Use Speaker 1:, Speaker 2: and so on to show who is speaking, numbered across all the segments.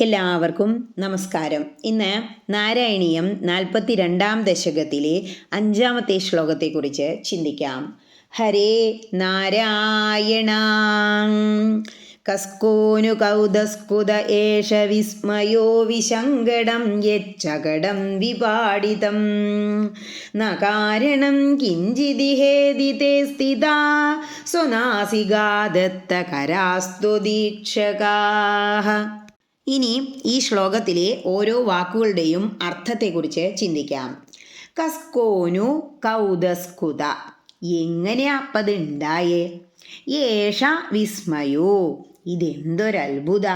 Speaker 1: എല്ലാവർക്കും നമസ്കാരം. ഇന്ന് നാരായണീയം നാൽപ്പത്തി രണ്ടാം ദശകത്തിലെ അഞ്ചാമത്തെ ശ്ലോകത്തെക്കുറിച്ച് ചിന്തിക്കാം. ഹരേ നാരായണ. കസ്കോനു കൗതസ്കുത ഏഷ വിസ്മയോ വിശങ്കടം യച്ചകടം വിപാടിതം. ന കാരണം കിഞ്ചിതിഹേദിതേ സ്ഥിതാ സ്വനാസികാദത്തകരാസ്തു ദീക്ഷകാः. ഇനി ഈ ശ്ലോകത്തിലെ ഓരോ വാക്കുകളുടെയും അർത്ഥത്തെക്കുറിച്ച് ചിന്തിക്കാം. കസ്കോനു കൗതസ്കുത എങ്ങനെ അപ്പത് ഉണ്ടായേ ഏഷ വിസ്മയോ. ഇതെന്തൊരത്ഭുത.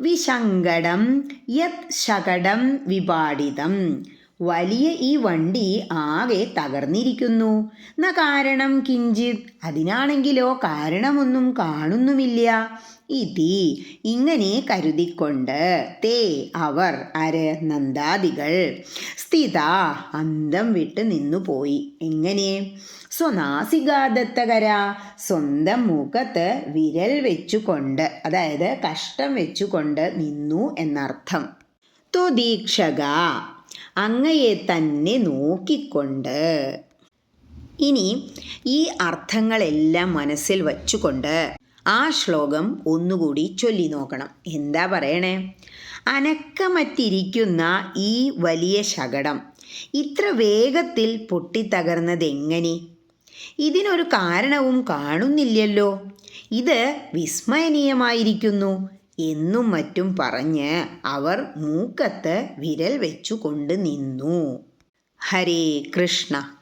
Speaker 1: വിശങ്കടം യത് ശകടം വിപാടിതം. വലിയ ഈ വണ്ടി ആകെ തകർന്നിരിക്കുന്നു. ന കാരണം കിഞ്ചിത്. അതിനാണെങ്കിലോ കാരണമൊന്നും കാണുന്നുമില്ല. ഇതി ഇങ്ങനെ കരുതിക്കൊണ്ട് തേ അവർ അര നന്ദാദികൾ. സ്ഥിത അന്തം വിട്ട് നിന്നുപോയി എങ്ങനെ? സ്വനാസികാദത്തകര. സ്വന്തം മുഖത്ത് വിരൽ വെച്ചുകൊണ്ട് അതായത് കഷ്ടം വെച്ചുകൊണ്ട് നിന്നു എന്നർത്ഥം. ത്വദീക്ഷക അങ്ങയെ തന്നെ നോക്കിക്കൊണ്ട്. ഇനി ഈ അർത്ഥങ്ങളെല്ലാം മനസ്സിൽ വച്ചുകൊണ്ട് ആ ശ്ലോകം ഒന്നുകൂടി ചൊല്ലി നോക്കണം. എന്താ പറയണേ? അനക്കമറ്റിരിക്കുന്ന ഈ വലിയ ശകടം ഇത്ര വേഗത്തിൽ പൊട്ടിത്തകർന്നതെങ്ങനെ? ഇതിനൊരു കാരണവും കാണുന്നില്ലല്ലോ. ഇത് വിസ്മയനീയമായിരിക്കുന്നു. എന്നും മറ്റും പറഞ്ഞ് അവർ മൂക്കത്ത് വിരൽ വെച്ചു കൊണ്ട് നിന്നു. ഹരേ കൃഷ്ണ.